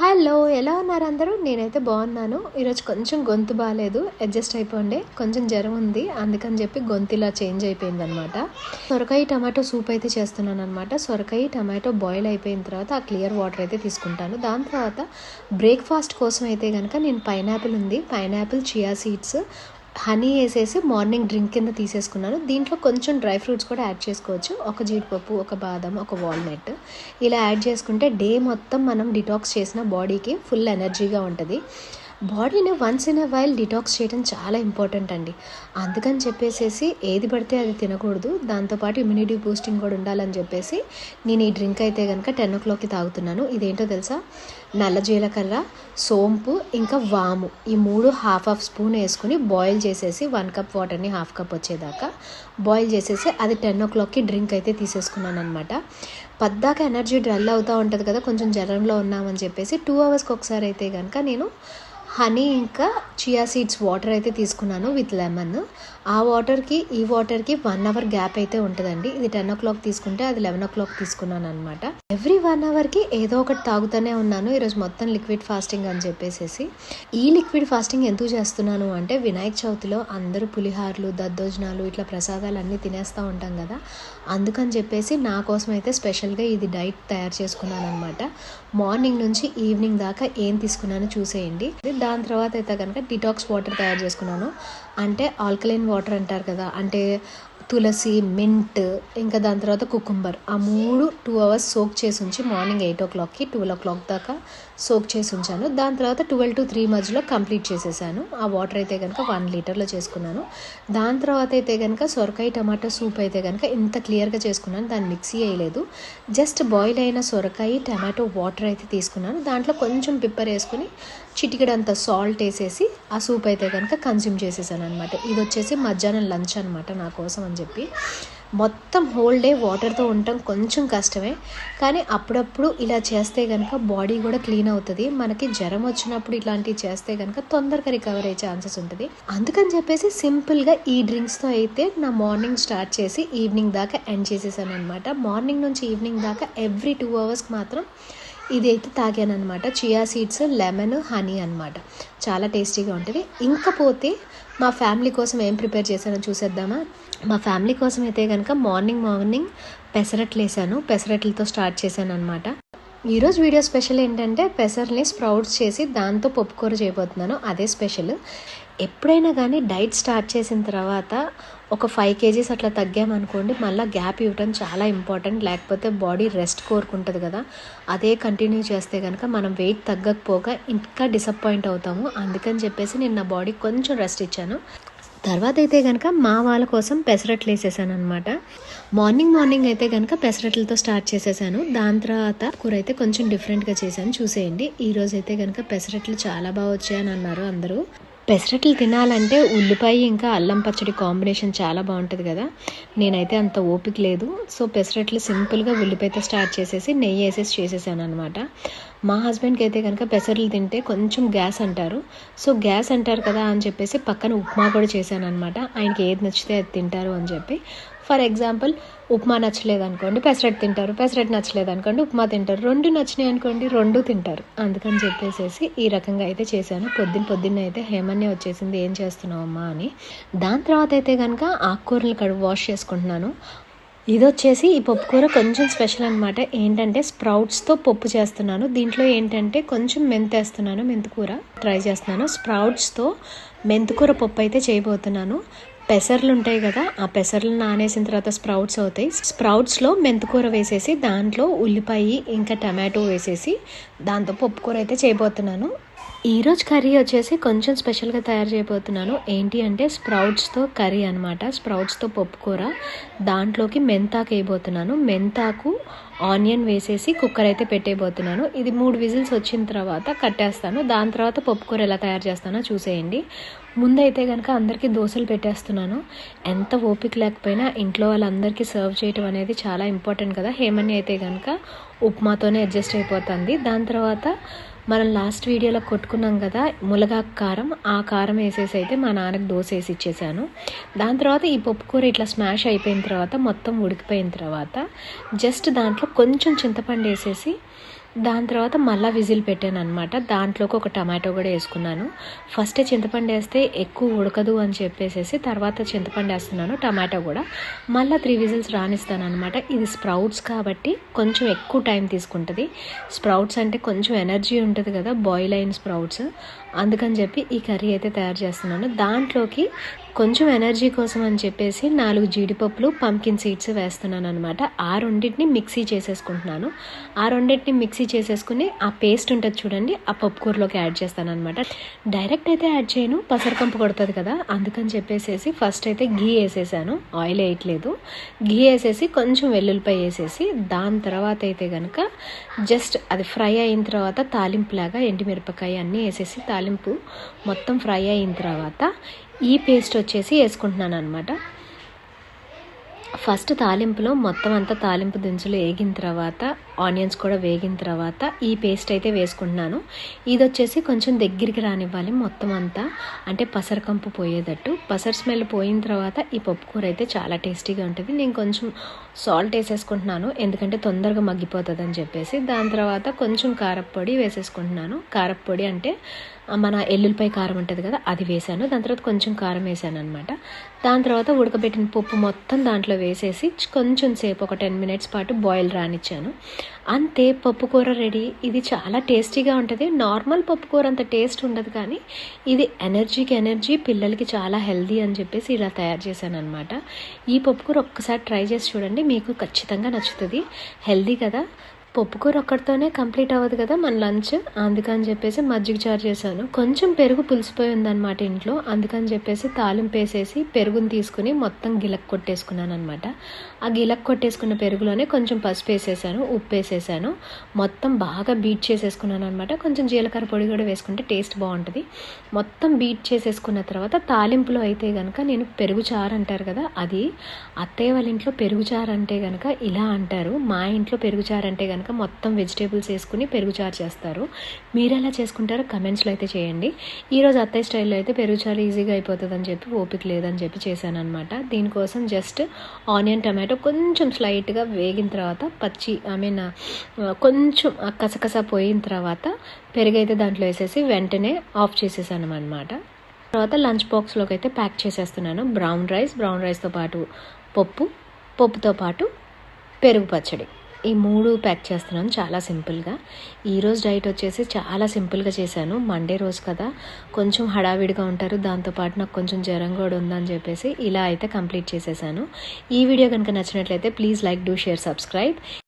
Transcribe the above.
Hello ఎలా ఉన్నారు అందరూ? నేనైతే బాగున్నాను. ఈరోజు కొంచెం గొంతు బాగాలేదు అడ్జస్ట్ అయిపోండి. కొంచెం జ్వరం ఉంది. అందుకని చెప్పి గొంతు ఇలా చేంజ్ అయిపోయింది అనమాట సొరకాయ టమాటో సూప్ అయితే చేస్తున్నాను అనమాట సొరకాయ టమాటో బాయిల్ అయిపోయిన తర్వాత ఆ క్లియర్ వాటర్ అయితే తీసుకుంటాను. దాని తర్వాత బ్రేక్ఫాస్ట్ కోసం అయితే కనుక నేను పైనాపిల్ ఉంది. పైనాపిల్ చియా సీడ్స్ హనీ వేసేసి మార్నింగ్ డ్రింక్ కింద తీసేసుకున్నాను. దీంట్లో కొంచెం డ్రై ఫ్రూట్స్ కూడా యాడ్ చేసుకోవచ్చు. ఒక జీడిపప్పు ఒక బాదం ఒక వాల్నట్. ఇలా యాడ్ చేసుకుంటే డే మొత్తం మనం డిటాక్స్ చేసిన బాడీకి ఫుల్ ఎనర్జీగా ఉంటుంది. బాడీని once in a while detox చేయడం చాలా ఇంపార్టెంట్ అండి. అందుకని చెప్పేసేసి ఏది పడితే అది తినకూడదు. దాంతోపాటు ఇమ్యూనిటీ బూస్టింగ్ కూడా ఉండాలని చెప్పేసి నేను ఈ డ్రింక్ అయితే కనుక టెన్ ఓ క్లాక్కి తాగుతున్నాను. ఇదేంటో తెలుసా? నల్ల జీలకర్ర సోంపు ఇంకా వాము. ఈ మూడు హాఫ్ హాఫ్ స్పూన్ వేసుకుని బాయిల్ చేసేసి వన్ కప్ వాటర్ని హాఫ్ కప్ వచ్చేదాకా బాయిల్ చేసేసి అది టెన్ ఓ క్లాక్కి డ్రింక్ అయితే తీసేసుకున్నాను అనమాట పద్దాక ఎనర్జీ డ్రల్ అవుతూ ఉంటుంది కదా కొంచెం జ్వరంలో ఉన్నామని చెప్పేసి టూ అవర్స్కి ఒకసారి అయితే కనుక నేను హనీ ఇంకా చియా సీడ్స్ వాటర్ అయితే తీసుకున్నాను విత్ లెమన్ ఆ వాటర్కి ఈ వాటర్కి వన్ అవర్ గ్యాప్ అయితే ఉంటుందండి. ఇది టెన్ ఓ క్లాక్ తీసుకుంటే అది లెవెన్ ఓ క్లాక్ తీసుకున్నాను అనమాట ఎవ్రీ వన్ అవర్కి ఏదో ఒకటి తాగుతూనే ఉన్నాను. ఈరోజు మొత్తం లిక్విడ్ ఫాస్టింగ్ అని చెప్పేసి ఈ లిక్విడ్ ఫాస్టింగ్ ఎందుకు చేస్తున్నాను అంటే వినాయక చవితిలో అందరూ పులిహార్లు దద్దోజనాలు ఇట్లా ప్రసాదాలు అన్నీ తినేస్తూ ఉంటాం కదా. అందుకని చెప్పేసి నా కోసం అయితే స్పెషల్గా ఇది డైట్ తయారు చేసుకున్నాను అనమాట మార్నింగ్ నుంచి ఈవినింగ్ దాకా ఏం తీసుకున్నానో చూసేయండి. దాని తర్వాత అయితే కనుక డిటాక్స్ వాటర్ తయారు చేసుకున్నాను. అంటే ఆల్కలైన్ వాటర్ అంటారు కదా అంటే తులసి మింట్ ఇంకా దాని తర్వాత కుకుంబర్. ఆ మూడు టూ అవర్స్ సోక్ చేసి ఉంచి మార్నింగ్ ఎయిట్ ఓ క్లాక్కి ట్వెల్వ్ ఓ క్లాక్ దాకా సోక్ చేసి ఉంచాను. దాని తర్వాత ట్వెల్వ్ టు త్రీ మధ్యలో కంప్లీట్ చేసేసాను. ఆ వాటర్ అయితే కనుక వన్ లీటర్లో చేసుకున్నాను. దాని తర్వాత అయితే కనుక సొరకాయ టమాటో సూప్ అయితే కనుక ఇంత క్లియర్గా చేసుకున్నాను. దాన్ని మిక్సీ వేయలేదు జస్ట్ బాయిల్ అయిన సొరకాయ టమాటో వాటర్ అయితే తీసుకున్నాను. దాంట్లో కొంచెం పిప్పర్ వేసుకుని చిటికడంత సాల్ట్ వేసేసి ఆ సూప్ అయితే కనుక కన్స్యూమ్ చేసేసాను అనమాట ఇది వచ్చేసి మధ్యాహ్నం లంచ్ అనమాట నా కోసం అని చెప్పి మొత్తం హోల్ డే వాటర్తో ఉండటం కొంచెం కష్టమే. కానీ అప్పుడప్పుడు ఇలా చేస్తే కనుక బాడీ కూడా క్లీన్ అవుతుంది. మనకి జ్వరం వచ్చినప్పుడు ఇలాంటివి చేస్తే కనుక తొందరగా రికవర్ అయ్యే ఛాన్సెస్ ఉంటుంది. అందుకని చెప్పేసి సింపుల్గా ఈ డ్రింక్స్తో అయితే నా మార్నింగ్ స్టార్ట్ చేసి ఈవినింగ్ దాకా ఎండ్ చేసేసాను అనమాట మార్నింగ్ నుంచి ఈవినింగ్ దాకా ఎవ్రీ టూ అవర్స్కి మాత్రం ఇది అయితే తాగాను అనమాట చియా సీడ్స్ లెమన్ హనీ అనమాట చాలా టేస్టీగా ఉంటుంది. ఇంకా పోతే మా ఫ్యామిలీ కోసం ఏం ప్రిపేర్ చేశానో చూసేద్దామా? మా ఫ్యామిలీ కోసం అయితే కనుక మార్నింగ్ మార్నింగ్ పెసరట్లు వేసాను పెసరట్లతో స్టార్ట్ చేశాను అనమాట ఈరోజు వీడియో స్పెషల్ ఏంటంటే పెసర్ని స్ప్రౌట్స్ చేసి దాంతో పప్పుకూర చేయబోతున్నాను. అదే స్పెషల్. ఎప్పుడైనా కానీ డైట్ స్టార్ట్ చేసిన తర్వాత ఒక ఫైవ్ కేజీస్ అట్లా తగ్గామనుకోండి మళ్ళీ గ్యాప్ ఇవ్వడం చాలా ఇంపార్టెంట్. లేకపోతే బాడీ రెస్ట్ కోరుకుంటుంది కదా. అదే కంటిన్యూ చేస్తే కనుక మనం వెయిట్ తగ్గకపోగా ఇంకా డిసప్పాయింట్ అవుతాము. అందుకని చెప్పేసి నేను నా బాడీ కొంచెం రెస్ట్ ఇచ్చాను. తర్వాత అయితే కనుక మా వాళ్ళ కోసం పెసరట్లు వేసేసాను అనమాట మార్నింగ్ మార్నింగ్ అయితే కనుక పెసరట్లతో స్టార్ట్ చేసేసాను. దాని తర్వాత కూర అయితే కొంచెం డిఫరెంట్గా చేశాను. చూసేయండి. ఈరోజు అయితే కనుక పెసరట్లు చాలా బాగా వచ్చాయని అన్నారు అందరూ. పెసరట్లు తినాలంటే ఉల్లిపాయ ఇంకా అల్లం పచ్చడి కాంబినేషన్ చాలా బాగుంటుంది కదా. నేనైతే అంత ఓపిక లేదు. సో పెసరట్లు సింపుల్గా ఉల్లిపాయతో స్టార్ట్ చేసేసి నెయ్యి వేసేసి చేసేసాను అనమాట మా హస్బెండ్కి అయితే కనుక పెసరలు తింటే కొంచెం గ్యాస్ అంటారు. సో గ్యాస్ అంటారు కదా అని చెప్పేసి పక్కన ఉప్మా కూడా చేశాను అనమాట ఆయనకి ఏది నచ్చితే అది తింటారు అని చెప్పి. ఫర్ ఎగ్జాంపుల్ ఉప్మా నచ్చలేదు అనుకోండి పెసరట్టు తింటారు పెసరట్టు నచ్చలేదు అనుకోండి ఉప్మా తింటారు. రెండు నచ్చినాయి అనుకోండి రెండు తింటారు. అందుకని చెప్పేసి ఈ రకంగా అయితే చేశాను. పొద్దున్న పొద్దున్న అయితే హేమన్య వచ్చేసింది ఏం చేస్తున్నావమ్మా? అని. దాని తర్వాత అయితే కనుక ఆకుకూరలు కడుగు వాష్ చేసుకుంటున్నాను. ఇది వచ్చేసి ఈ పప్పు కూర కొంచెం స్పెషల్ అనమాట ఏంటంటే స్ప్రౌట్స్తో పప్పు చేస్తున్నాను. దీంట్లో ఏంటంటే కొంచెం మెంతేస్తున్నాను మెంతికూర ట్రై చేస్తున్నాను. స్ప్రౌట్స్తో మెంతికూర పప్పు అయితే చేయబోతున్నాను. పెసర్లు ఉంటాయి కదా ఆ పెసర్లు నానేసిన తర్వాత స్ప్రౌట్స్ అవుతాయి. స్ప్రౌట్స్లో మెంతికూర వేసేసి దాంట్లో ఉల్లిపాయ ఇంకా టమాటో వేసేసి దాంతో పప్పుకూర అయితే చేయబోతున్నాను. ఈరోజు కర్రీ వచ్చేసి కొంచెం స్పెషల్గా తయారు చేయబోతున్నాను. ఏంటి అంటే స్ప్రౌట్స్తో కర్రీ అనమాట స్ప్రౌట్స్తో పప్పు కూర దాంట్లోకి మెంతాకు వేయబోతున్నాను. మెంతాకు ఆనియన్ వేసేసి కుక్కర్ అయితే పెట్టేయబోతున్నాను. ఇది మూడు విజిల్స్ వచ్చిన తర్వాత కట్టేస్తాను. దాని తర్వాత పప్పు కూర ఎలా తయారు చేస్తానో చూసేయండి. ముందైతే కనుక అందరికీ దోశలు పెట్టేస్తున్నాను. ఎంత ఓపిక లేకపోయినా ఇంట్లో వాళ్ళందరికీ సర్వ్ చేయటం అనేది చాలా ఇంపార్టెంట్ కదా. హేమని అయితే కనుక ఉప్మాతోనే అడ్జస్ట్ అయిపోతుంది. దాని తర్వాత మనం లాస్ట్ వీడియోలో కొట్టుకున్నాం కదా ములగాకు కారం ఆ కారం వేసేసి అయితే మా నాన్నకి దోశ వేసి ఇచ్చేసాను. దాని తర్వాత ఈ పప్పు కూర ఇట్లా స్మాష్ అయిపోయిన తర్వాత మొత్తం ఉడికిపోయిన తర్వాత జస్ట్ దాంట్లో కొంచెం చింతపండు వేసేసి దాని తర్వాత మళ్ళీ విజిల్ పెట్టాను అనమాట దాంట్లోకి ఒక టమాటో కూడా వేసుకున్నాను. ఫస్ట్ చింతపండు వేస్తే ఎక్కువ ఉడకదు అని చెప్పేసి తర్వాత చింతపండు వేస్తున్నాను టమాటో కూడా. మళ్ళీ త్రీ విజిల్స్ రానిస్తాను అనమాట ఇది స్ప్రౌట్స్ కాబట్టి కొంచెం ఎక్కువ టైం తీసుకుంటుంది. స్ప్రౌట్స్ అంటే కొంచెం ఎనర్జీ ఉంటుంది కదా బాయిల్ అయిన స్ప్రౌట్స్. అందుకని చెప్పి ఈ కర్రీ అయితే తయారు చేస్తున్నాను. దాంట్లోకి కొంచెం ఎనర్జీ కోసం అని చెప్పేసి నాలుగు జీడిపప్పులు పంకిన్ సీడ్స్ వేస్తున్నాను అనమాట ఆ రెండింటిని మిక్సీ చేసేసుకుంటున్నాను. ఆ రెండింటిని మిక్సీ చేసేసుకుని ఆ పేస్ట్ ఉంటుంది చూడండి ఆ పప్పుకూరలోకి యాడ్ చేస్తాను అనమాట డైరెక్ట్ అయితే యాడ్ చేయను పసరకంపు కొడుతుంది కదా అందుకని చెప్పేసేసి ఫస్ట్ అయితే ఘీ వేసేసాను ఆయిల్ వేయట్లేదు. ఘీ వేసేసి కొంచెం వెల్లుల్లిపాయ వేసేసి దాని తర్వాత అయితే కనుక జస్ట్ అది ఫ్రై అయిన తర్వాత తాలింపులాగా ఎండిమిరపకాయ అన్నీ వేసేసి తాలింపు మొత్తం ఫ్రై అయిన తర్వాత ఈ పేస్ట్ వచ్చేసి వేసుకుంటున్నాను అనమాట ఫస్ట్ తాలింపులో మొత్తం అంతా తాలింపు దినుసులు వేగిన తర్వాత ఆనియన్స్ కూడా వేగిన తర్వాత ఈ పేస్ట్ అయితే వేసుకుంటున్నాను. ఇది వచ్చేసి కొంచెం దగ్గరికి రానివ్వాలి మొత్తం అంతా. అంటే పసరకంపు పోయేటట్టు. పసర స్మెల్ పోయిన తర్వాత ఈ పప్పు కూర అయితే చాలా టేస్టీగా ఉంటుంది. నేను కొంచెం సాల్ట్ వేసేసుకుంటున్నాను. ఎందుకంటే తొందరగా మగ్గిపోతుంది అని చెప్పేసి. దాని తర్వాత కొంచెం కారప్పొడి వేసేసుకుంటున్నాను. కారప్పొడి అంటే మన ఎల్లుల్లిపాయ కారం ఉంటుంది కదా అది వేసాను. దాని తర్వాత కొంచెం కారం వేసాను అనమాట దాని తర్వాత ఉడకబెట్టిన పప్పు మొత్తం దాంట్లో వేసేసి కొంచెం సేపు ఒక టెన్ మినిట్స్ పాటు బాయిల్ రానిచ్చాను. అంతే పప్పు కూర రెడీ. ఇది చాలా టేస్టీగా ఉంటుంది. నార్మల్ పప్పు కూర అంత టేస్ట్ ఉండదు కానీ ఇది ఎనర్జీకి ఎనర్జీ పిల్లలకి చాలా హెల్దీ అని చెప్పేసి ఇలా తయారు చేశాను అనమాట ఈ పప్పు కూర ఒక్కసారి ట్రై చేసి చూడండి. మీకు ఖచ్చితంగా నచ్చుతుంది. హెల్దీ కదా. పప్పుకూర ఒక్కడితోనే కంప్లీట్ అవ్వదు కదా మన లంచ్? అందుకని చెప్పేసి మజ్జిగ చారు చేశాను. కొంచెం పెరుగు పులిసిపోయి ఉందన్నమాట ఇంట్లో. అందుకని చెప్పేసి తాలింపు వేసేసి పెరుగుని తీసుకుని మొత్తం గిలక్ కొట్టేసుకున్నాను అనమాట ఆ గిలక్ కొట్టేసుకున్న పెరుగులోనే కొంచెం పసుపు వేసేసాను ఉప్పు వేసేసాను. మొత్తం బాగా బీట్ చేసేసుకున్నాను అనమాట కొంచెం జీలకర్ర పొడి కూడా వేసుకుంటే టేస్ట్ బాగుంటుంది. మొత్తం బీట్ చేసేసుకున్న తర్వాత తాలింపులో అయితే కనుక నేను పెరుగు చారు అంటారు కదా అది అత్తయ్య వాళ్ళ ఇంట్లో పెరుగు చారు అంటే కనుక ఇలా అంటారు. మా ఇంట్లో పెరుగు చారు అంటే కనుక మొత్తం వెజిటేబుల్స్ వేసుకుని పెరుగు చారు చేస్తారు. మీరు ఎలా చేసుకుంటారో కమెంట్స్లో అయితే చేయండి. ఈరోజు అత్తయ్య స్టైల్లో అయితే పెరుగు చారు ఈజీగా అయిపోతుంది అని చెప్పి ఓపిక లేదని చెప్పి చేశాను అనమాట దీనికోసం జస్ట్ ఆనియన్ టమాటో కొంచెం స్లైట్గా వేగిన తర్వాత పచ్చి ఐ మీన్ కొంచెం కసకస పోయిన తర్వాత పెరుగైతే దాంట్లో వేసేసి వెంటనే ఆఫ్ చేసేసాను అనమాట తర్వాత లంచ్ బాక్స్లోకి అయితే ప్యాక్ చేసేస్తున్నాను. బ్రౌన్ రైస్ బ్రౌన్ రైస్తో పాటు పప్పు పప్పుతో పాటు పెరుగు పచ్చడి. ఈ మూడు ప్యాక్ చేస్తున్నాను చాలా సింపుల్గా. ఈరోజు డైట్ వచ్చేసి చాలా సింపుల్గా చేశాను. మండే రోజు కదా. కొంచెం హడావిడిగా ఉంటారు. దాంతోపాటు నాకు కొంచెం జ్వరం కూడా ఉందని చెప్పేసి ఇలా అయితే కంప్లీట్ చేసేసాను. ఈ వీడియో కనుక నచ్చినట్లయితే please like do share subscribe.